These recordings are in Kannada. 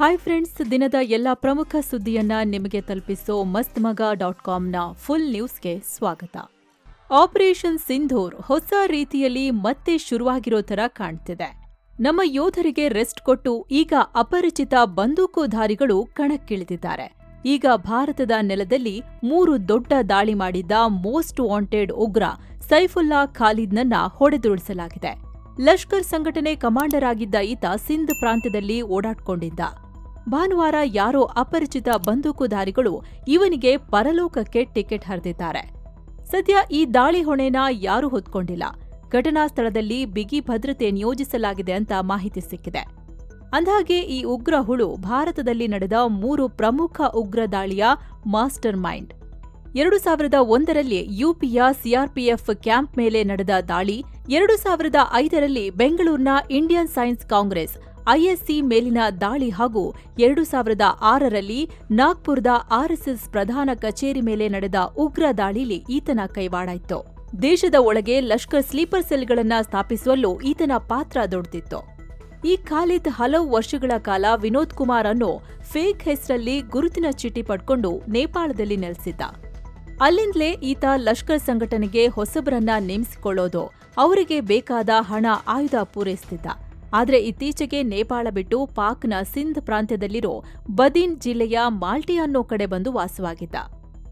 ಹಾಯ್ ಫ್ರೆಂಡ್ಸ್ ದಿನದ ಎಲ್ಲ ಪ್ರಮುಖ ಸುದ್ದಿಯನ್ನ ನಿಮಗೆ ತಲುಪಿಸೋ ಮಸ್ತ್ ಮಗ ಡಾಟ್ ಕಾಮ್ನ ಫುಲ್ ನ್ಯೂಸ್ಗೆ ಸ್ವಾಗತ. ಆಪರೇಷನ್ ಸಿಂಧೂರ್ ಹೊಸ ರೀತಿಯಲ್ಲಿ ಮತ್ತೆ ಶುರುವಾಗಿರೋ ತರ ಕಾಣ್ತಿದೆ. ನಮ್ಮ ಯೋಧರಿಗೆ ರೆಸ್ಟ್ ಕೊಟ್ಟು ಈಗ ಅಪರಿಚಿತ ಬಂದೂಕುಧಾರಿಗಳು ಕಣಕ್ಕಿಳಿದಿದ್ದಾರೆ. ಈಗ ಭಾರತದ ನೆಲದಲ್ಲಿ ಮೂರು ದೊಡ್ಡ ದಾಳಿ ಮಾಡಿದ್ದ ಮೋಸ್ಟ್ ವಾಂಟೆಡ್ ಉಗ್ರ ಸೈಫುಲ್ಲಾ ಖಾಲಿದ್ನನ್ನ ಹೊಡೆದುರುಳಿಸಲಾಗಿದೆ. ಲಷ್ಕರ್ ಸಂಘಟನೆ ಕಮಾಂಡರ್ ಆಗಿದ್ದ ಈತ ಸಿಂಧ್ ಪ್ರಾಂತ್ಯದಲ್ಲಿ ಓಡಾಡ್ಕೊಂಡಿದ್ದ. ಭಾನುವಾರ ಯಾರೋ ಅಪರಿಚಿತ ಬಂದೂಕುಧಾರಿಗಳು ಇವನಿಗೆ ಪರಲೋಕಕ್ಕೆ ಟಿಕೆಟ್ ಹರಿದಿದ್ದಾರೆ. ಸದ್ಯ ಈ ದಾಳಿ ಹೊಣೆನ ಯಾರೂ ಹೊತ್ಕೊಂಡಿಲ್ಲ. ಘಟನಾ ಸ್ಥಳದಲ್ಲಿ ಬಿಗಿ ಭದ್ರತೆ ನಿಯೋಜಿಸಲಾಗಿದೆ ಅಂತ ಮಾಹಿತಿ ಸಿಕ್ಕಿದೆ. ಅಂದ್ಹಾಗೆ ಈ ಉಗ್ರ ಹುಳು ಭಾರತದಲ್ಲಿ ನಡೆದ ಮೂರು ಪ್ರಮುಖ ಉಗ್ರ ದಾಳಿಯ ಮಾಸ್ಟರ್ ಮೈಂಡ್. ಎರಡು ಸಾವಿರದ ಒಂದರಲ್ಲಿ ಯುಪಿಯ ಸಿಆರ್ಪಿಎಫ್ ಕ್ಯಾಂಪ್ ಮೇಲೆ ನಡೆದ ದಾಳಿ, ಎರಡು ಸಾವಿರದ ಐದರಲ್ಲಿ ಬೆಂಗಳೂರಿನ ಇಂಡಿಯನ್ ಸೈನ್ಸ್ ಕಾಂಗ್ರೆಸ್ ಐಎಸ್ಸಿ ಮೇಲಿನ ದಾಳಿ ಹಾಗೂ ಎರಡು ಸಾವಿರದ ಆರರಲ್ಲಿ ನಾಗ್ಪುರದ ಆರ್ಎಸ್ಎಸ್ ಪ್ರಧಾನ ಕಚೇರಿ ಮೇಲೆ ನಡೆದ ಉಗ್ರ ದಾಳಿಲಿ ಈತನ ಕೈವಾಡ ಇತ್ತು ದೇಶದ ಒಳಗೆ ಲಷ್ಕರ್ ಸ್ಲೀಪರ್ ಸೆಲ್ಗಳನ್ನು ಸ್ಥಾಪಿಸುವಲ್ಲೂ ಈತನ ಪಾತ್ರ ದೊಡ್ಡದಿತ್ತು ಈ ಖಾಲಿದ್ ಹಲವು ವರ್ಷಗಳ ಕಾಲ ವಿನೋದ್ ಕುಮಾರ್ ಅನ್ನು ಫೇಕ್ ಹೆಸರಲ್ಲಿ ಗುರುತಿನ ಚೀಟಿ ಪಡ್ಕೊಂಡು ನೇಪಾಳದಲ್ಲಿ ನೆಲೆಸಿದ್ದ. ಅಲ್ಲಿಂದಲೇ ಈತ ಲಷ್ಕರ್ ಸಂಘಟನೆಗೆ ಹೊಸಬರನ್ನ ನೇಮಿಸಿಕೊಳ್ಳೋದು, ಅವರಿಗೆ ಬೇಕಾದ ಹಣ ಆಯುಧ ಪೂರೈಸುತ್ತಿದ್ದ ಆದ್ರೆ ಇತ್ತೀಚೆಗೆ ನೇಪಾಳ ಬಿಟ್ಟು ಪಾಕ್ನ ಸಿಂಧ್ ಪ್ರಾಂತ್ಯದಲ್ಲಿರೋ ಬದೀನ್ ಜಿಲ್ಲೆಯ ಮಾಲ್ಟಿ ಅನ್ನೋ ಕಡೆ ಬಂದು ವಾಸವಾಗಿದ್ದ.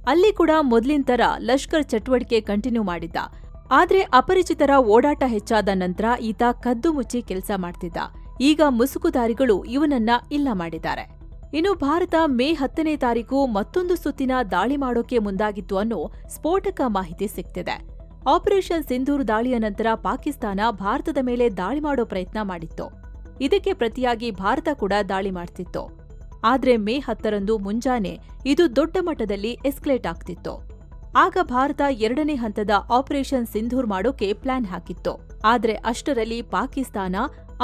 ಅಲ್ಲಿ ಕೂಡ ಮೊದಲಿನ ತರ ಲಷ್ಕರ್ ಚಟುವಟಿಕೆ ಕಂಟಿನ್ಯೂ ಮಾಡಿದ್ದ. ಆದ್ರೆ ಅಪರಿಚಿತರ ಓಡಾಟ ಹೆಚ್ಚಾದ ನಂತರ ಈತ ಕದ್ದು ಮುಚ್ಚಿ ಕೆಲಸ ಮಾಡ್ತಿದ್ದ. ಈಗ ಮುಸುಕುದಾರಿಗಳು ಇವನನ್ನ ಇಲ್ಲ ಮಾಡಿದ್ದಾರೆ. ಇನ್ನು ಭಾರತ ಮೇ ಹತ್ತನೇ ತಾರೀಕು ಮತ್ತೊಂದು ಸುತ್ತಿನ ದಾಳಿ ಮಾಡೋಕೆ ಮುಂದಾಗಿತ್ತು ಅನ್ನೋ ಸ್ಫೋಟಕ ಮಾಹಿತಿ ಸಿಗ್ತಿದೆ. ಆಪರೇಷನ್ ಸಿಂಧೂರ್ ದಾಳಿಯ ನಂತರ ಪಾಕಿಸ್ತಾನ ಭಾರತದ ಮೇಲೆ ದಾಳಿ ಮಾಡೋ ಪ್ರಯತ್ನ ಮಾಡಿತ್ತು. ಇದಕ್ಕೆ ಪ್ರತಿಯಾಗಿ ಭಾರತ ಕೂಡ ದಾಳಿ ಮಾಡ್ತಿತ್ತು. ಆದರೆ ಮೇ ಹತ್ತರಂದು ಮುಂಜಾನೆ ಇದು ದೊಡ್ಡ ಮಟ್ಟದಲ್ಲಿ ಎಸ್ಕಲೇಟ್ ಆಗ್ತಿತ್ತು. ಆಗ ಭಾರತ ಎರಡನೇ ಹಂತದ ಆಪರೇಷನ್ ಸಿಂಧೂರ್ ಮಾಡೋಕೆ ಪ್ಲಾನ್ ಹಾಕಿತ್ತು. ಆದರೆ ಅಷ್ಟರಲ್ಲಿ ಪಾಕಿಸ್ತಾನ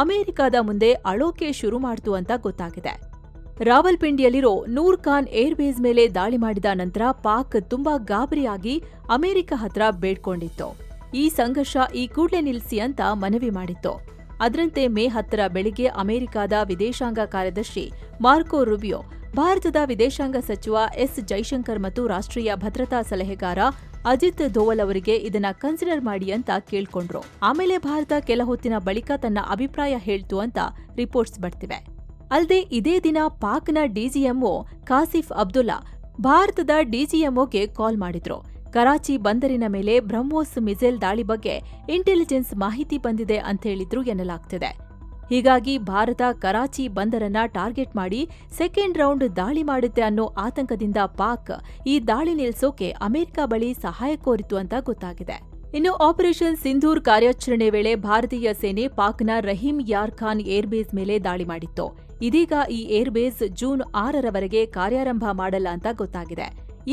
ಅಮೆರಿಕದ ಮುಂದೆ ಅಳೋಕೆ ಶುರು ಮಾಡ್ತು ಅಂತ ಗೊತ್ತಾಗಿದೆ. ರಾವಲ್ಪಿಂಡಿಯಲ್ಲಿರೋ ನೂರ್ ಖಾನ್ ಏರ್ವೇಸ್ ಮೇಲೆ ದಾಳಿ ಮಾಡಿದ ನಂತರ ಪಾಕ್ ತುಂಬಾ ಗಾಬರಿಯಾಗಿ ಅಮೆರಿಕ ಹತ್ರ ಬೇಡ್ಕೊಂಡಿತ್ತು. ಈ ಸಂಘರ್ಷ ಈ ಕೂಡಲೇ ನಿಲ್ಲಿಸಿ ಅಂತ ಮನವಿ ಮಾಡಿತ್ತು. ಅದರಂತೆ ಮೇ ಹತ್ತರ ಬೆಳಿಗ್ಗೆ ಅಮೆರಿಕದ ವಿದೇಶಾಂಗ ಕಾರ್ಯದರ್ಶಿ ಮಾರ್ಕೋ ರುಬಿಯೋ, ಭಾರತದ ವಿದೇಶಾಂಗ ಸಚಿವ ಎಸ್ ಜೈಶಂಕರ್ ಮತ್ತು ರಾಷ್ಟ್ರೀಯ ಭದ್ರತಾ ಸಲಹೆಗಾರ ಅಜಿತ್ ಧೋವಲ್ ಅವರಿಗೆ ಇದನ್ನ ಕನ್ಸಿಡರ್ ಮಾಡಿ ಅಂತ ಕೇಳ್ಕೊಂಡ್ರು. ಆಮೇಲೆ ಭಾರತ ಕೆಲ ಹೊತ್ತಿನ ಬಳಿಕ ತನ್ನ ಅಭಿಪ್ರಾಯ ಹೇಳ್ತು ಅಂತ ರಿಪೋರ್ಟ್ಸ್ ಬರ್ತಿವೆ. ಅಲ್ಲದೆ ಇದೇ ದಿನ ಪಾಕ್ನ ಡಿಜಿಎಂಒ ಕಾಸಿಫ್ ಅಬ್ದುಲ್ಲಾ ಭಾರತದ ಡಿಜಿಎಂಒಗೆ ಕಾಲ್ ಮಾಡಿದ್ರು. ಕರಾಚಿ ಬಂದರಿನ ಮೇಲೆ ಬ್ರಹ್ಮೋಸ್ ಮಿಸೈಲ್ ದಾಳಿ ಬಗ್ಗೆ ಇಂಟೆಲಿಜೆನ್ಸ್ ಮಾಹಿತಿ ಬಂದಿದೆ ಅಂತ ಹೇಳಿದ್ರು ಎನ್ನಲಾಗ್ತಿದೆ. ಹೀಗಾಗಿ ಭಾರತ ಕರಾಚಿ ಬಂದರನ್ನ ಟಾರ್ಗೆಟ್ ಮಾಡಿ ಸೆಕೆಂಡ್ ರೌಂಡ್ ದಾಳಿ ಮಾಡುತ್ತೆ ಅನ್ನೋ ಆತಂಕದಿಂದ ಪಾಕ್ ಈ ದಾಳಿ ನಿಲ್ಸೋಕೆ ಅಮೆರಿಕ ಬಳಿ ಸಹಾಯ ಕೋರಿತು ಅಂತ ಗೊತ್ತಾಗಿದೆ. ಇನ್ನು ಆಪರೇಷನ್ ಸಿಂಧೂರ್ ಕಾರ್ಯಾಚರಣೆ ವೇಳೆ ಭಾರತೀಯ ಸೇನೆ ಪಾಕ್ನ ರಹೀಂ ಯಾರ್ ಖಾನ್ ಏರ್ಬೇಸ್ ಮೇಲೆ ದಾಳಿ ಮಾಡಿತ್ತು. ಇದೀಗ ಈ ಏರ್ಬೇಸ್ ಜೂನ್ ಆರರವರೆಗೆ ಕಾರ್ಯಾರಂಭ ಮಾಡಲ್ಲ ಅಂತ ಗೊತ್ತಾಗಿದೆ.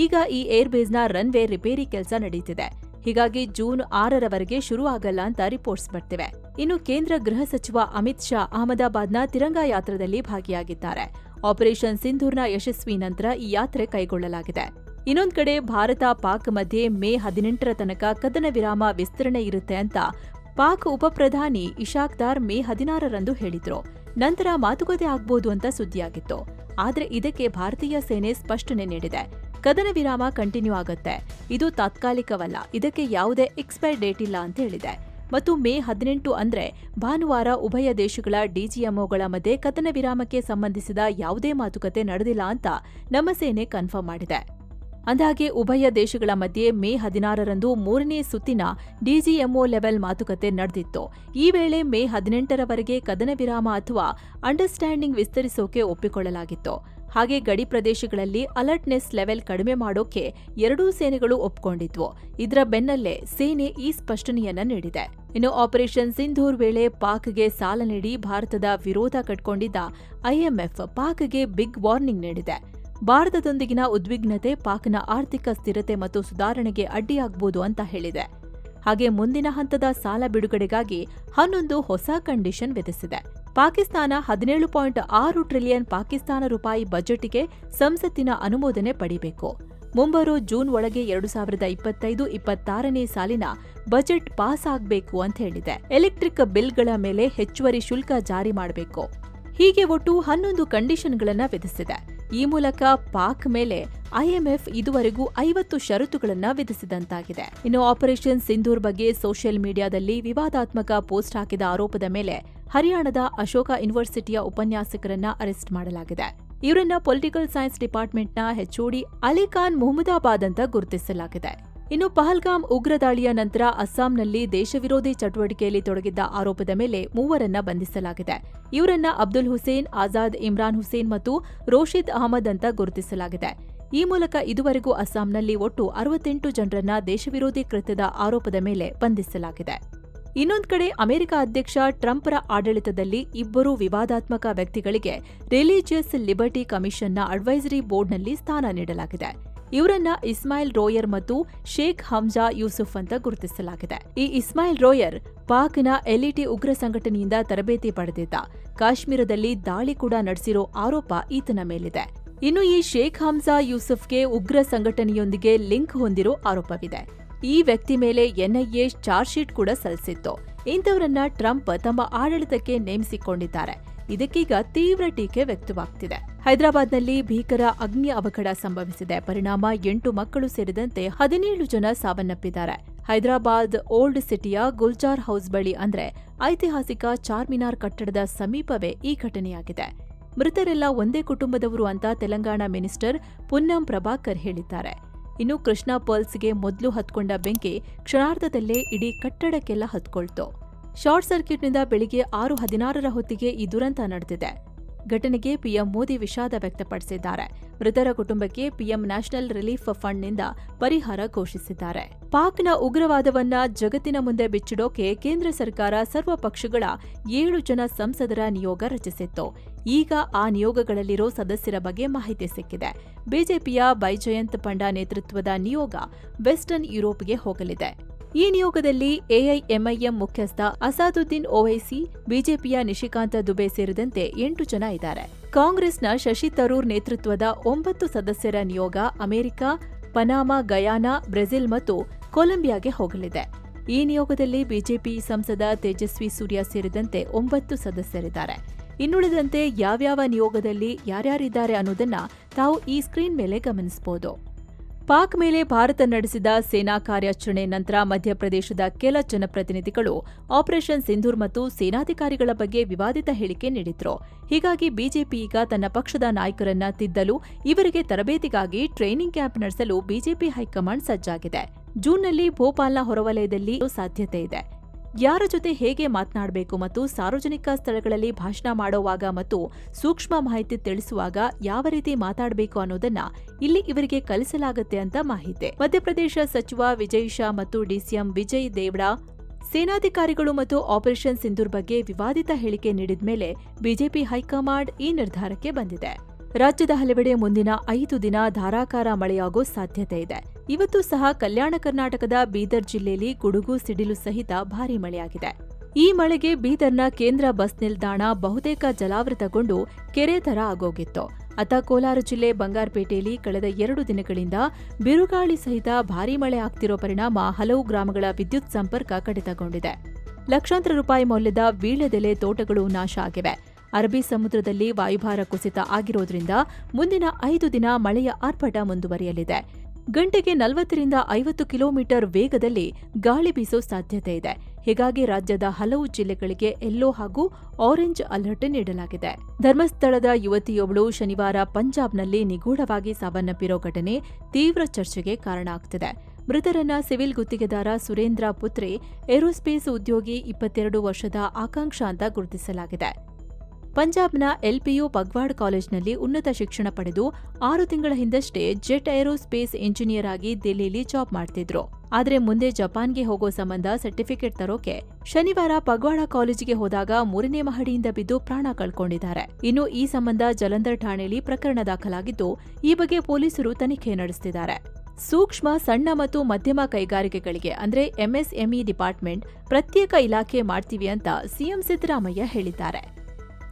ಈಗ ಈ ಏರ್ಬೇಸ್ನ ರನ್ವೇ ರಿಪೇರಿ ಕೆಲಸ ನಡೆಯುತ್ತಿದೆ ಹೀಗಾಗಿ ಜೂನ್ ಆರರವರೆಗೆ ಶುರು ಆಗಲ್ಲ ಅಂತ ರಿಪೋರ್ಟ್ಸ್ ಬರ್ತಿವೆ. ಇನ್ನು ಕೇಂದ್ರ ಗೃಹ ಸಚಿವ ಅಮಿತ್ ಶಾ ಅಹಮದಾಬಾದ್ನ ತಿರಂಗಾ ಯಾತ್ರದಲ್ಲಿ ಭಾಗಿಯಾಗಿದ್ದಾರೆ. ಆಪರೇಷನ್ ಸಿಂಧೂರ್ನ ಯಶಸ್ವಿ ನಂತರ ಈ ಯಾತ್ರೆ ಕೈಗೊಳ್ಳಲಾಗಿದೆ. ಇನ್ನೊಂದ್ ಕಡೆ ಭಾರತ ಪಾಕ್ ಮಧ್ಯೆ ಮೇ ಹದಿನೆಂಟರ ತನಕ ಕದನ ವಿರಾಮ ವಿಸ್ತರಣೆ ಇರುತ್ತೆ ಅಂತ ಪಾಕ್ ಉಪಪ್ರಧಾನಿ ಇಶಾಕ್ದಾರ್ ಮೇ ಹದಿನಾರರಂದು ಹೇಳಿದ್ರು. ನಂತರ ಮಾತುಕತೆ ಆಗ್ಬೋದು ಅಂತ ಸುದ್ದಿಯಾಗಿತ್ತು. ಆದ್ರೆ ಇದಕ್ಕೆ ಭಾರತೀಯ ಸೇನೆ ಸ್ಪಷ್ಟನೆ ನೀಡಿದೆ. ಕದನ ವಿರಾಮ ಕಂಟಿನ್ಯೂ ಆಗುತ್ತೆ. ಇದು ತಾತ್ಕಾಲಿಕವಲ್ಲ. ಇದಕ್ಕೆ ಯಾವುದೇ ಎಕ್ಸ್ಪೈರ್ ಡೇಟ್ ಇಲ್ಲ ಅಂತ ಹೇಳಿದೆ. ಮತ್ತು ಮೇ ಹದಿನೆಂಟು ಅಂದ್ರೆ ಭಾನುವಾರ ಉಭಯ ದೇಶಗಳ ಡಿಜಿಎಂಒಗಳ ಮಧ್ಯೆ ಕದನ ವಿರಾಮಕ್ಕೆ ಸಂಬಂಧಿಸಿದ ಯಾವುದೇ ಮಾತುಕತೆ ನಡೆದಿಲ್ಲ ಅಂತ ನಮ್ಮ ಸೇನೆ ಕನ್ಫರ್ಮ್ ಮಾಡಿದೆ. ಅಂದಾಗೆ ಉಭಯ ದೇಶಗಳ ಮಧ್ಯೆ ಮೇ ಹದಿನಾರರಂದು ಮೂರನೇ ಸುತ್ತಿನ ಡಿಜಿಎಂಒ ಲೆವೆಲ್ ಮಾತುಕತೆ ನಡೆದಿತ್ತು. ಈ ವೇಳೆ ಮೇ ಹದಿನೆಂಟರವರೆಗೆ ಕದನ ವಿರಾಮ ಅಥವಾ ಅಂಡರ್ಸ್ಟ್ಯಾಂಡಿಂಗ್ ವಿಸ್ತರಿಸೋಕೆ ಒಪ್ಪಿಕೊಳ್ಳಲಾಗಿತ್ತು. ಹಾಗೆ ಗಡಿ ಪ್ರದೇಶಗಳಲ್ಲಿ ಅಲರ್ಟ್ನೆಸ್ ಲೆವೆಲ್ ಕಡಿಮೆ ಮಾಡೋಕೆ ಎರಡೂ ಸೇನೆಗಳು ಒಪ್ಕೊಂಡಿದ್ವು. ಇದರ ಬೆನ್ನಲ್ಲೇ ಸೇನೆ ಈ ಸ್ಪಷ್ಟನೆಯನ್ನ ನೀಡಿದೆ. ಇನ್ನು ಆಪರೇಷನ್ ಸಿಂಧೂರ್ ವೇಳೆ ಪಾಕ್ಗೆ ಸಾಲ ನೀಡಿ ಭಾರತದ ವಿರೋಧ ಕಟ್ಕೊಂಡಿದ್ದ ಐಎಂಎಫ್ ಪಾಕ್ಗೆ ಬಿಗ್ ವಾರ್ನಿಂಗ್ ನೀಡಿದೆ. ಭಾರತದೊಂದಿಗಿನ ಉದ್ವಿಗ್ನತೆ, ಪಾಕ್ನ ಆರ್ಥಿಕ ಸ್ಥಿರತೆ ಮತ್ತು ಸುಧಾರಣೆಗೆ ಅಡ್ಡಿಯಾಗಬಹುದು ಅಂತ ಹೇಳಿದೆ. ಹಾಗೆ ಮುಂದಿನ ಹಂತದ ಸಾಲ ಬಿಡುಗಡೆಗಾಗಿ ಹನ್ನೊಂದು ಹೊಸ ಕಂಡೀಷನ್ ವಿಧಿಸಿದೆ. ಪಾಕಿಸ್ತಾನ ಹದಿನೇಳು ಪಾಯಿಂಟ್ ಆರು ಟ್ರಿಲಿಯನ್ ಪಾಕಿಸ್ತಾನ ರೂಪಾಯಿ ಬಜೆಟ್ಗೆ ಸಂಸತ್ತಿನ ಅನುಮೋದನೆ ಪಡೆಯಬೇಕು ಮುಂಬರೋ ಜೂನ್ ಒಳಗೆ ಎರಡು ಸಾವಿರದ ಇಪ್ಪತ್ತೈದು ಇಪ್ಪತ್ತಾರನೇ ಸಾಲಿನ ಬಜೆಟ್ ಪಾಸ್ ಆಗಬೇಕು ಅಂತ ಹೇಳಿದೆ. ಎಲೆಕ್ಟ್ರಿಕ್ ಬಿಲ್ಗಳ ಮೇಲೆ ಹೆಚ್ಚುವರಿ ಶುಲ್ಕ ಜಾರಿ ಮಾಡಬೇಕು. ಹೀಗೆ ಒಟ್ಟು ಹನ್ನೊಂದು ಕಂಡೀಷನ್ಗಳನ್ನು ವಿಧಿಸಿದೆ. ಈ ಮೂಲಕ ಪಾಕ್ ಮೇಲೆ ಐಎಂಎಫ್ ಇದುವರೆಗೂ ಐವತ್ತು ಷರತ್ತುಗಳನ್ನು ವಿಧಿಸಿದಂತಾಗಿದೆ. ಇನ್ನು ಆಪರೇಷನ್ ಸಿಂಧೂರ್ ಬಗ್ಗೆ ಸೋಷಿಯಲ್ ಮೀಡಿಯಾದಲ್ಲಿ ವಿವಾದಾತ್ಮಕ ಪೋಸ್ಟ್ ಹಾಕಿದ ಆರೋಪದ ಮೇಲೆ ಹರಿಯಾಣದ ಅಶೋಕ ಯೂನಿವರ್ಸಿಟಿಯ ಉಪನ್ಯಾಸಕರನ್ನ ಅರೆಸ್ಟ್ ಮಾಡಲಾಗಿದೆ. ಇವರನ್ನ ಪೊಲಿಟಿಕಲ್ ಸೈನ್ಸ್ ಡಿಪಾರ್ಟ್ಮೆಂಟ್ನ ಹೆಚ್ಒಡಿ ಅಲಿಖಾನ್ ಮೊಹಮ್ಮದಾಬಾದ್ ಅಂತ ಗುರುತಿಸಲಾಗಿದೆ. ಇನ್ನು ಪಹಲ್ಗಾಮ್ ಉಗ್ರ ದಾಳಿಯ ನಂತರ ಅಸ್ಸಾಂನಲ್ಲಿ ದೇಶವಿರೋಧಿ ಚಟುವಟಿಕೆಯಲ್ಲಿ ತೊಡಗಿದ್ದ ಆರೋಪದ ಮೇಲೆ ಮೂವರನ್ನ ಬಂಧಿಸಲಾಗಿದೆ. ಇವರನ್ನ ಅಬ್ದುಲ್ ಹುಸೇನ್, ಆಜಾದ್ ಇಮ್ರಾನ್ ಹುಸೇನ್ ಮತ್ತು ರೋಷಿದ್ ಅಹಮದ್ ಅಂತ ಗುರುತಿಸಲಾಗಿದೆ. ಈ ಮೂಲಕ ಇದುವರೆಗೂ ಅಸ್ಸಾಂನಲ್ಲಿ ಒಟ್ಟು ಅರವತ್ತೆಂಟು ಜನರನ್ನ ದೇಶವಿರೋಧಿ ಕೃತ್ಯದ ಆರೋಪದ ಮೇಲೆ ಬಂಧಿಸಲಾಗಿದೆ. ಇನ್ನೊಂದು ಕಡೆ ಅಮೆರಿಕ ಅಧ್ಯಕ್ಷ ಟ್ರಂಪ್ರ ಆಡಳಿತದಲ್ಲಿ ಇಬ್ಬರು ವಿವಾದಾತ್ಮಕ ವ್ಯಕ್ತಿಗಳಿಗೆ ರಿಲಿಜಿಯಸ್ ಲಿಬರ್ಟಿ ಕಮಿಷನ್ನ ಅಡ್ವೈಸರಿ ಬೋರ್ಡ್ನಲ್ಲಿ ಸ್ಥಾನ ನೀಡಲಾಗಿದೆ. ಇವರನ್ನ ಇಸ್ಮಾಯಿಲ್ ರೋಯರ್ ಮತ್ತು ಶೇಖ್ ಹಮ್ಜಾ ಯೂಸುಫ್ ಅಂತ ಗುರುತಿಸಲಾಗಿದೆ. ಈ ಇಸ್ಮಾಯಿಲ್ ರೋಯರ್ ಪಾಕ್ನ ಎಲ್ಇಟಿ ಉಗ್ರ ಸಂಘಟನೆಯಿಂದ ತರಬೇತಿ ಪಡೆದಿದ್ದ. ಕಾಶ್ಮೀರದಲ್ಲಿ ದಾಳಿ ಕೂಡ ನಡೆಸಿರೋ ಆರೋಪ ಈತನ ಮೇಲಿದೆ. ಇನ್ನು ಈ ಶೇಖ್ ಹಮ್ಜಾ ಯೂಸುಫ್ಗೆ ಉಗ್ರ ಸಂಘಟನೆಯೊಂದಿಗೆ ಲಿಂಕ್ ಹೊಂದಿರೋ ಆರೋಪವಿದೆ. ಈ ವ್ಯಕ್ತಿ ಮೇಲೆ ಎನ್ಐಎ ಚಾರ್ಜ್ ಶೀಟ್ ಕೂಡ ಸಲ್ಲಿಸಿತ್ತು. ಇಂಥವರನ್ನ ಟ್ರಂಪ್ ತಮ್ಮ ಆಡಳಿತಕ್ಕೆ ನೇಮಿಸಿಕೊಂಡಿದ್ದಾರೆ. ಇದಕ್ಕೀಗ ತೀವ್ರ ಟೀಕೆ ವ್ಯಕ್ತವಾಗ್ತಿದೆ. ಹೈದರಾಬಾದ್ನಲ್ಲಿ ಭೀಕರ ಅಗ್ನಿ ಅವಘಡ ಸಂಭವಿಸಿದೆ. ಪರಿಣಾಮ ಎಂಟು ಮಕ್ಕಳು ಸೇರಿದಂತೆ ಹದಿನೇಳು ಜನ ಸಾವನ್ನಪ್ಪಿದ್ದಾರೆ. ಹೈದರಾಬಾದ್ ಓಲ್ಡ್ ಸಿಟಿಯ ಗುಲ್ಜಾರ್ ಹೌಸ್ ಬಳಿ ಅಂದ್ರೆ ಐತಿಹಾಸಿಕ ಚಾರ್ಮಿನಾರ್ ಕಟ್ಟಡದ ಸಮೀಪವೇ ಈ ಘಟನೆಯಾಗಿದೆ. ಮೃತರೆಲ್ಲ ಒಂದೇ ಕುಟುಂಬದವರು ಅಂತ ತೆಲಂಗಾಣ ಮಿನಿಸ್ಟರ್ ಪುನ್ನಂ ಪ್ರಭಾಕರ್ ಹೇಳಿದ್ದಾರೆ. ಇನ್ನು ಕೃಷ್ಣಾ ಪರ್ಲ್ಸ್ಗೆ ಮೊದಲು ಹತ್ಕೊಂಡ ಬೆಂಕಿ ಕ್ಷಣಾರ್ಧದಲ್ಲೇ ಇಡೀ ಕಟ್ಟಡಕ್ಕೆಲ್ಲ ಹತ್ಕೊಳ್ತು. ಶಾರ್ಟ್ ಸರ್ಕ್ಯೂಟ್ನಿಂದ ಬೆಳಿಗ್ಗೆ ಆರು ಹದಿನಾರರ ಹೊತ್ತಿಗೆ ಈ ದುರಂತ ನಡೆದಿದೆ. ಘಟನೆಗೆ ಪಿಎಂ ಮೋದಿ ವಿಷಾದ ವ್ಯಕ್ತಪಡಿಸಿದ್ದಾರೆ. ಮೃತರ ಕುಟುಂಬಕ್ಕೆ ಪಿಎಂ ನ್ಯಾಷನಲ್ ರಿಲೀಫ್ ಫಂಡ್ನಿಂದ ಪರಿಹಾರ ಘೋಷಿಸಿದ್ದಾರೆ. ಪಾಕ್ನ ಉಗ್ರವಾದವನ್ನ ಜಗತ್ತಿನ ಮುಂದೆ ಬಿಚ್ಚಿಡೋಕೆ ಕೇಂದ್ರ ಸರ್ಕಾರ ಸರ್ವ ಪಕ್ಷಗಳ ಏಳು ಜನ ಸಂಸದರ ನಿಯೋಗ ರಚಿಸಿತ್ತು. ಈಗ ಆ ನಿಯೋಗಗಳಲ್ಲಿರೋ ಸದಸ್ಯರ ಬಗ್ಗೆ ಮಾಹಿತಿ ಸಿಕ್ಕಿದೆ. ಬಿಜೆಪಿಯ ಬೈಜಯಂತ್ ಪಂಡಾ ನೇತೃತ್ವದ ನಿಯೋಗ ವೆಸ್ಟರ್ನ್ ಯುರೋಪ್ಗೆ ಹೋಗಲಿದೆ. ಈ ನಿಯೋಗದಲ್ಲಿ ಎಐಎಂಐಎಂ ಮುಖ್ಯಸ್ಥ ಅಸಾದುದ್ದೀನ್ ಓವೈಸಿ, ಬಿಜೆಪಿಯ ನಿಶಿಕಾಂತ ದುಬೆ ಸೇರಿದಂತೆ ಎಂಟು ಜನ ಇದ್ದಾರೆ. ಕಾಂಗ್ರೆಸ್ನ ಶಶಿ ತರೂರ್ ನೇತೃತ್ವದ ಒಂಬತ್ತು ಸದಸ್ಯರ ನಿಯೋಗ ಅಮೆರಿಕ, ಪನಾಮಾ, ಗಯಾನಾ, ಬ್ರೆಜಿಲ್ ಮತ್ತು ಕೊಲಂಬಿಯಾಗೆ ಹೋಗಲಿದೆ. ಈ ನಿಯೋಗದಲ್ಲಿ ಬಿಜೆಪಿ ಸಂಸದ ತೇಜಸ್ವಿ ಸೂರ್ಯ ಸೇರಿದಂತೆ ಒಂಬತ್ತು ಸದಸ್ಯರಿದ್ದಾರೆ. ಇನ್ನುಳಿದಂತೆ ಯಾವ್ಯಾವ ನಿಯೋಗದಲ್ಲಿ ಯಾರ್ಯಾರಿದ್ದಾರೆ ಅನ್ನೋದನ್ನ ತಾವು ಈ ಸ್ಕ್ರೀನ್ ಮೇಲೆ ಗಮನಿಸಬಹುದು ಪಾಕ್ ಮೇಲೆ ಭಾರತ ನಡೆಸಿದ ಸೇನಾ ಕಾರ್ಯಾಚರಣೆ ನಂತರ ಮಧ್ಯಪ್ರದೇಶದ ಕೆಲ ಜನಪ್ರತಿನಿಧಿಗಳು ಆಪರೇಷನ್ ಸಿಂಧೂರ್ ಮತ್ತು ಸೇನಾಧಿಕಾರಿಗಳ ಬಗ್ಗೆ ವಿವಾದಿತ ಹೇಳಿಕೆ ನೀಡಿದ್ರು. ಹೀಗಾಗಿ ಬಿಜೆಪಿ ಈಗ ತನ್ನ ಪಕ್ಷದ ನಾಯಕರನ್ನ ತಿದ್ದಲು, ಇವರಿಗೆ ತರಬೇತಿಗಾಗಿ ಟ್ರೈನಿಂಗ್ ಕ್ಯಾಂಪ್ ನಡೆಸಲು ಬಿಜೆಪಿ ಹೈಕಮಾಂಡ್ ಸಜ್ಜಾಗಿದೆ. ಜೂನ್ನಲ್ಲಿ ಭೋಪಾಲ್ನ ಹೊರವಲಯದಲ್ಲಿ ಸಾಧ್ಯತೆ ಇದೆ. ಯಾರ ಜೊತೆ ಹೇಗೆ ಮಾತನಾಡಬೇಕು ಮತ್ತು ಸಾರ್ವಜನಿಕ ಸ್ಥಳಗಳಲ್ಲಿ ಭಾಷಣ ಮಾಡುವಾಗ ಮತ್ತು ಸೂಕ್ಷ್ಮ ಮಾಹಿತಿ ತಿಳಿಸುವಾಗ ಯಾವ ರೀತಿ ಮಾತಾಡಬೇಕು ಅನ್ನೋದನ್ನ ಇಲ್ಲಿ ಇವರಿಗೆ ಕಲಿಸಲಾಗುತ್ತೆ ಅಂತ ಮಾಹಿತಿ. ಮಧ್ಯಪ್ರದೇಶ ಸಚಿವ ವಿಜಯ್ ಶಾ ಮತ್ತು ಡಿಸಿಎಂ ವಿಜಯ್ ದೇವ್ಡಾ ಸೇನಾಧಿಕಾರಿಗಳು ಮತ್ತು ಆಪರೇಷನ್ ಸಿಂಧೂರ್ ಬಗ್ಗೆ ವಿವಾದಿತ ಹೇಳಿಕೆ ನೀಡಿದ ಮೇಲೆ ಬಿಜೆಪಿ ಹೈಕಮಾಂಡ್ ಈ ನಿರ್ಧಾರಕ್ಕೆ ಬಂದಿದೆ. ರಾಜ್ಯದ ಹಲವೆಡೆ ಮುಂದಿನ ಐದು ದಿನ ಧಾರಾಕಾರ ಮಳೆಯಾಗೋ ಸಾಧ್ಯತೆ ಇದೆ. ಇವತ್ತು ಸಹ ಕಲ್ಯಾಣ ಕರ್ನಾಟಕದ ಬೀದರ್ ಜಿಲ್ಲೆಯಲ್ಲಿ ಗುಡುಗು, ಸಿಡಿಲು ಸಹಿತ ಭಾರೀ ಮಳೆಯಾಗಿದೆ. ಈ ಮಳೆಗೆ ಬೀದರ್ನ ಕೇಂದ್ರ ಬಸ್ ನಿಲ್ದಾಣ ಬಹುತೇಕ ಜಲಾವೃತಗೊಂಡು ಕೆರೆ ತರ ಆಗೋಗಿತ್ತು. ಅತ ಕೋಲಾರ ಜಿಲ್ಲೆ ಬಂಗಾರಪೇಟೆಯಲ್ಲಿ ಕಳೆದ ಎರಡು ದಿನಗಳಿಂದ ಬಿರುಗಾಳಿ ಸಹಿತ ಭಾರೀ ಮಳೆ ಆಗ್ತಿರೋ ಪರಿಣಾಮ ಹಲವು ಗ್ರಾಮಗಳ ವಿದ್ಯುತ್ ಸಂಪರ್ಕ ಕಡಿತಗೊಂಡಿದೆ. ಲಕ್ಷಾಂತರ ರೂಪಾಯಿ ಮೌಲ್ಯದ ವೀಳ್ಯದೆಲೆ ತೋಟಗಳು ನಾಶ ಆಗಿವೆ. ಅರಬ್ಬಿ ಸಮುದ್ರದಲ್ಲಿ ವಾಯುಭಾರ ಕುಸಿತ ಆಗಿರೋದ್ರಿಂದ ಮುಂದಿನ ಐದು ದಿನ ಮಳೆಯ ಆರ್ಭಟ ಮುಂದುವರಿಯಲಿದೆ. ಗಂಟೆಗೆ ನಲವತ್ತರಿಂದ ಐವತ್ತು ಕಿಲೋಮೀಟರ್ ವೇಗದಲ್ಲಿ ಗಾಳಿ ಬೀಸೋ ಸಾಧ್ಯತೆ ಇದೆ. ಹೀಗಾಗಿ ರಾಜ್ಯದ ಹಲವು ಜಿಲ್ಲೆಗಳಿಗೆ ಎಲ್ಲೋ ಹಾಗೂ ಆರೆಂಜ್ ಅಲರ್ಟ್ ನೀಡಲಾಗಿದೆ. ಧರ್ಮಸ್ಥಳದ ಯುವತಿಯೊಬ್ಬಳು ಶನಿವಾರ ಪಂಜಾಬ್ನಲ್ಲಿ ನಿಗೂಢವಾಗಿ ಸಾವನ್ನಪ್ಪಿರೋ ಘಟನೆ ತೀವ್ರ ಚರ್ಚೆಗೆ ಕಾರಣ ಆಗ್ತಿದೆ. ಮೃತರನ್ನ ಸಿವಿಲ್ ಗುತ್ತಿಗೆದಾರ ಸುರೇಂದ್ರ ಪುತ್ರಿ ಏರೋಸ್ಪೇಸ್ ಉದ್ಯೋಗಿ ಇಪ್ಪತ್ತೆರಡು ವರ್ಷದ ಆಕಾಂಕ್ಷ ಅಂತ ಗುರುತಿಸಲಾಗಿದೆ. ಪಂಜಾಬ್ನ ಎಲ್ಪಿಯು ಪಗ್ವಾಡ್ ಕಾಲೇಜ್ನಲ್ಲಿ ಉನ್ನತ ಶಿಕ್ಷಣ ಪಡೆದು ಆರು ತಿಂಗಳ ಹಿಂದಷ್ಟೇ ಜೆಟ್ ಏರೋಸ್ಪೇಸ್ ಇಂಜಿನಿಯರ್ ಆಗಿ ದಿಲ್ಲಿಲಿ ಜಾಬ್ ಮಾಡ್ತಿದ್ರು. ಆದರೆ ಮುಂದೆ ಜಪಾನ್ಗೆ ಹೋಗೋ ಸಂಬಂಧ ಸರ್ಟಿಫಿಕೇಟ್ ತರೋಕೆ ಶನಿವಾರ ಪಗ್ವಾಡ ಕಾಲೇಜಿಗೆ ಹೋದಾಗ ಮೂರನೇ ಮಹಡಿಯಿಂದ ಬಿದ್ದು ಪ್ರಾಣ ಕಳ್ಕೊಂಡಿದ್ದಾರೆ. ಇನ್ನು ಈ ಸಂಬಂಧ ಜಲಂಧರ್ ಠಾಣೆಯಲ್ಲಿ ಪ್ರಕರಣ ದಾಖಲಾಗಿದ್ದು, ಈ ಬಗ್ಗೆ ಪೊಲೀಸರು ತನಿಖೆ ನಡೆಸುತ್ತಿದ್ದಾರೆ ಸೂಕ್ಷ್ಮ, ಸಣ್ಣ ಮತ್ತು ಮಧ್ಯಮ ಕೈಗಾರಿಕೆಗಳಿಗೆ, ಅಂದ್ರೆ ಎಂಎಸ್ಎಂಇ ಡಿಪಾರ್ಟ್ಮೆಂಟ್, ಪ್ರತ್ಯೇಕ ಇಲಾಖೆ ಮಾಡ್ತೀವಿ ಅಂತ ಸಿಎಂ ಸಿದ್ದರಾಮಯ್ಯ ಹೇಳಿದ್ದಾರೆ.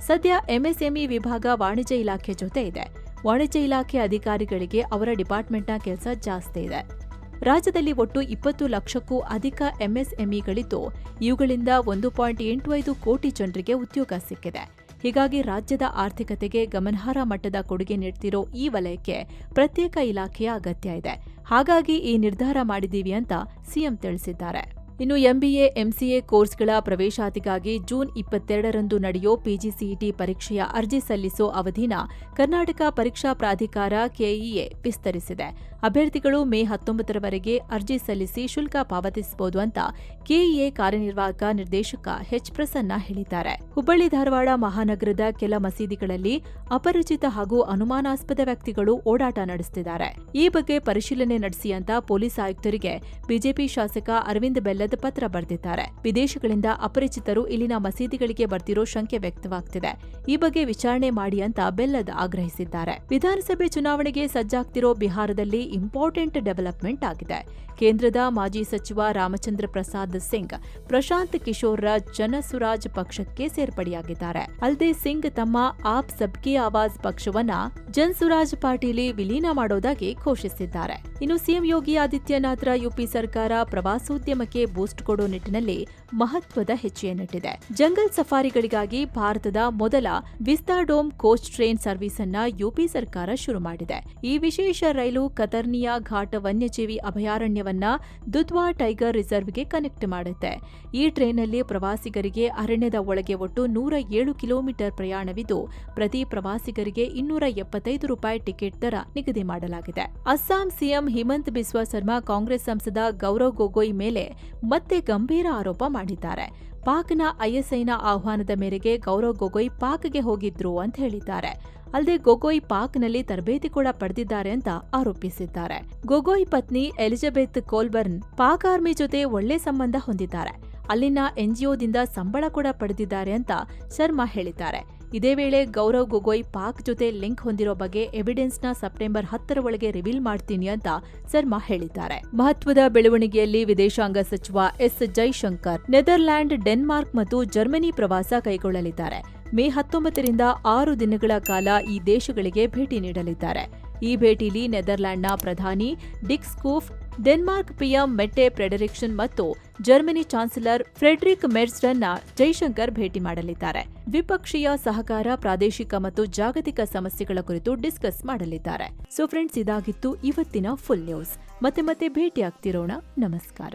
ಸದ್ಯ ಎಂಎಸ್ಎಂಇ ವಿಭಾಗ ವಾಣಿಜ್ಯ ಇಲಾಖೆ ಜೊತೆ ಇದೆ. ವಾಣಿಜ್ಯ ಇಲಾಖೆ ಅಧಿಕಾರಿಗಳಿಗೆ ಅವರ ಡಿಪಾರ್ಟ್ಮೆಂಟ್ನ ಕೆಲಸ ಜಾಸ್ತಿ ಇದೆ. ರಾಜ್ಯದಲ್ಲಿ ಒಟ್ಟು ಇಪ್ಪತ್ತು ಲಕ್ಷಕ್ಕೂ ಅಧಿಕ ಎಂಎಸ್ಎಂಇಗಳಿದ್ದು, ಇವುಗಳಿಂದ ಒಂದು ಪಾಯಿಂಟ್ ಎಂಟು ಐದು ಕೋಟಿ ಜನರಿಗೆ ಉದ್ಯೋಗ ಸಿಕ್ಕಿದೆ. ಹೀಗಾಗಿ ರಾಜ್ಯದ ಆರ್ಥಿಕತೆಗೆ ಗಮನಾರ್ಹ ಮಟ್ಟದ ಕೊಡುಗೆ ನೀಡ್ತಿರೋ ಈ ವಲಯಕ್ಕೆ ಪ್ರತ್ಯೇಕ ಇಲಾಖೆಯ ಅಗತ್ಯ ಇದೆ. ಹಾಗಾಗಿ ಈ ನಿರ್ಧಾರ ಮಾಡಿದ್ದೀವಿ ಅಂತ ಸಿಎಂ ತಿಳಿಸಿದ್ದಾರೆ. ಇನ್ನು ಎಂಬಿಎ, ಎಂಸಿಎ ಕೋರ್ಸ್ಗಳ ಪ್ರವೇಶಾತಿಗಾಗಿ ಜೂನ್ ಇಪ್ಪತ್ತೆರಡರಂದು ನಡೆಯೋ ಪಿಜಿಸಿಇಟಿ ಪರೀಕ್ಷೆಯ ಅರ್ಜಿ ಸಲ್ಲಿಸೋ ಅವಧಿನ ಕರ್ನಾಟಕ ಪರೀಕ್ಷಾ ಪ್ರಾಧಿಕಾರ ಕೆಇಎ ವಿಸ್ತರಿಸಿದೆ. ಅಭ್ಯರ್ಥಿಗಳು ಮೇ ಹತ್ತೊಂಬತ್ತರವರೆಗೆ ಅರ್ಜಿ ಸಲ್ಲಿಸಿ ಶುಲ್ಕ ಪಾವತಿಸಬಹುದು ಅಂತ ಕೆಇಎ ಕಾರ್ಯನಿರ್ವಾಹಕ ನಿರ್ದೇಶಕ ಎಚ್ ಪ್ರಸನ್ನ ಹೇಳಿದ್ದಾರೆ. ಹುಬ್ಬಳ್ಳಿ ಧಾರವಾಡ ಮಹಾನಗರದ ಕೆಲ ಮಸೀದಿಗಳಲ್ಲಿ ಅಪರಿಚಿತ ಹಾಗೂ ಅನುಮಾನಾಸ್ಪದ ವ್ಯಕ್ತಿಗಳು ಓಡಾಟ ನಡೆಸುತ್ತಿದ್ದಾರೆ. ಈ ಬಗ್ಗೆ ಪರಿಶೀಲನೆ ನಡೆಸಿ ಅಂತ ಪೊಲೀಸ್ ಆಯುಕ್ತರಿಗೆ ಬಿಜೆಪಿ ಶಾಸಕ ಅರವಿಂದ್ ಬೆಲ್ಲದ್ ಪತ್ರ ಬರೆದಿದ್ದಾರೆ. ವಿದೇಶಗಳಿಂದ ಅಪರಿಚಿತರು ಇಲ್ಲಿನ ಮಸೀದಿಗಳಿಗೆ ಬರ್ತಿರೋ ಶಂಕೆ ವ್ಯಕ್ತವಾಗ್ತಿದೆ. ಈ ಬಗ್ಗೆ ವಿಚಾರಣೆ ಮಾಡಿ ಅಂತ ಬೆಲ್ಲದ್ ಆಗ್ರಹಿಸಿದ್ದಾರೆ. ವಿಧಾನಸಭೆ ಚುನಾವಣೆಗೆ ಸಜ್ಜಾಗ್ತಿರೋ ಬಿಹಾರದಲ್ಲಿ ಇಂಪಾರ್ಟೆಂಟ್ ಡೆವಲಪ್ಮೆಂಟ್ ಆಗಿದೆ. ಕೇಂದ್ರದ ಮಾಜಿ ಸಚಿವ ರಾಮಚಂದ್ರ ಪ್ರಸಾದ್ ಸಿಂಗ್, ಪ್ರಶಾಂತ್ ಕಿಶೋರ್ ರಾಜ್ ಜನಸುರಾಜ್ ಪಕ್ಷಕ್ಕೆ ಸೇರ್ಪಡೆಯಾಗಿದ್ದಾರೆ. ಅಲ್ಲದೆ ಸಿಂಗ್ ತಮ್ಮ ಆಪ್ ಸಬ್ಕಿ ಆವಾಜ್ ಪಕ್ಷವನ್ನ ಜನಸುರಾಜ್ ಪಾರ್ಟಿಲಿ ವಿಲೀನ ಮಾಡೋದಾಗಿ ಘೋಷಿಸಿದ್ದಾರೆ. ಇನ್ನು ಸಿಎಂ ಯೋಗಿ ಆದಿತ್ಯನಾಥ್ರ ಯುಪಿ ಸರ್ಕಾರ ಪ್ರವಾಸೋದ್ಯಮಕ್ಕೆ ಬೂಸ್ಟ್ ಕೊಡೋ ನಿಟ್ಟಿನಲ್ಲಿ ಮಹತ್ವದ ಹೆಜ್ಜೆಯನ್ನಿಟ್ಟಿದೆ. ಜಂಗಲ್ ಸಫಾರಿಗಳಿಗಾಗಿ ಭಾರತದ ಮೊದಲ ವಿಸ್ತಾಡೋಮ್ ಕೋಚ್ ಟ್ರೈನ್ ಸರ್ವಿಸ್ ಅನ್ನ ಯುಪಿ ಸರ್ಕಾರ ಶುರು ಮಾಡಿದೆ. ಈ ವಿಶೇಷ ರೈಲು ಕತರ್ನಿಯಾ ಘಾಟ್ ವನ್ಯಜೀವಿ ಅಭಯಾರಣ್ಯವನ್ನ ದುಧ್ವಾ ಟೈಗರ್ ರಿಸರ್ವ್ಗೆ ಕನೆಕ್ಟ್ ಮಾಡುತ್ತೆ. ಈ ಟ್ರೈನ್ನಲ್ಲಿ ಪ್ರವಾಸಿಗರಿಗೆ ಅರಣ್ಯದ ಒಳಗೆ ಒಟ್ಟು ನೂರ ಏಳು ಕಿಲೋಮೀಟರ್ ಪ್ರಯಾಣವಿದ್ದು, ಪ್ರತಿ ಪ್ರವಾಸಿಗರಿಗೆ ಇನ್ನೂರ ಎಪ್ಪತ್ತೈದು ರೂಪಾಯಿ ಟಿಕೆಟ್ ದರ ನಿಗದಿ ಮಾಡಲಾಗಿದೆ. ಅಸ್ಸಾಂ ಸಿಎಂ ಹಿಮಂತ್ ಬಿಸ್ವಾ ಶರ್ಮಾ ಕಾಂಗ್ರೆಸ್ ಸಂಸದ ಗೌರವ್ ಗೊಗೊಯ್ ಮೇಲೆ ಮತ್ತೆ ಗಂಭೀರ ಆರೋಪ ಮಾಡಿದ್ದಾರೆ. ಪಾಕ್ನ ಐಎಸ್ಐನ ಆಹ್ವಾನದ ಮೇರೆಗೆ ಗೌರವ್ ಗೊಗೊಯ್ ಪಾಕ್ಗೆ ಹೋಗಿದ್ರು ಅಂತ ಹೇಳಿದ್ದಾರೆ. ಅಲ್ಲದೆ ಗೊಗೊಯ್ ಪಾಕ್ನಲ್ಲಿ ತರಬೇತಿ ಕೂಡ ಪಡೆದಿದ್ದಾರೆ ಅಂತ ಆರೋಪಿಸಿದ್ದಾರೆ. ಗೊಗೊಯ್ ಪತ್ನಿ ಎಲಿಜಬೆತ್ ಕೋಲ್ಬರ್ನ್ ಪಾಕ್ ಆರ್ಮಿ ಜೊತೆ ಒಳ್ಳೆ ಸಂಬಂಧ ಹೊಂದಿದ್ದಾರೆ. ಅಲ್ಲಿನ ಎನ್ಜಿಒದಿಂದ ಸಂಬಳ ಕೂಡ ಪಡೆದಿದ್ದಾರೆ ಅಂತ ಶರ್ಮಾ ಹೇಳಿದ್ದಾರೆ. ಇದೇ ವೇಳೆ ಗೌರವ್ ಗೊಗೊಯ್ ಪಾಕ್ ಜೊತೆ ಲಿಂಕ್ ಹೊಂದಿರೋ ಬಗ್ಗೆ ಎವಿಡೆನ್ಸ್ನ ಸೆಪ್ಟೆಂಬರ್ ಹತ್ತರ ಒಳಗೆ ರಿವೀಲ್ ಮಾಡ್ತೀನಿ ಅಂತ ಶರ್ಮಾ ಹೇಳಿದ್ದಾರೆ. ಮಹತ್ವದ ಬೆಳವಣಿಗೆಯಲ್ಲಿ ವಿದೇಶಾಂಗ ಸಚಿವ ಎಸ್ ಜೈಶಂಕರ್ ನೆದರ್ಲ್ಯಾಂಡ್, ಡೆನ್ಮಾರ್ಕ್ ಮತ್ತು ಜರ್ಮನಿ ಪ್ರವಾಸ ಕೈಗೊಳ್ಳಲಿದ್ದಾರೆ. ಮೇ ಹತ್ತೊಂಬತ್ತರಿಂದ ಆರು ದಿನಗಳ ಕಾಲ ಈ ದೇಶಗಳಿಗೆ ಭೇಟಿ ನೀಡಲಿದ್ದಾರೆ. ಈ ಭೇಟಿಲಿ ನೆದರ್ಲ್ಯಾಂಡ್ನ ಪ್ರಧಾನಿ Dick Schoof Denmark PM Mette Frederiksen ಮತ್ತು ಜರ್ಮನಿ ಚಾನ್ಸಲರ್ ಫ್ರೆಡ್ರಿಕ್ ಮೆರ್ಸ್ರನ್ನ ಜೈಶಂಕರ್ ಭೇಟಿ ಮಾಡಲಿದ್ದಾರೆ. ದ್ವಿಪಕ್ಷೀಯ ಸಹಕಾರ, ಪ್ರಾದೇಶಿಕ ಮತ್ತು ಜಾಗತಿಕ ಸಮಸ್ಯೆಗಳ ಕುರಿತು ಡಿಸ್ಕಸ್ ಮಾಡಲಿದ್ದಾರೆ. ಸೊ ಫ್ರೆಂಡ್ಸ್, ಇದಾಗಿತ್ತು ಇವತ್ತಿನ ಫುಲ್ ನ್ಯೂಸ್. ಮತ್ತೆ ಮತ್ತೆ ಭೇಟಿಯಾಗ್ತಿರೋಣ. ನಮಸ್ಕಾರ.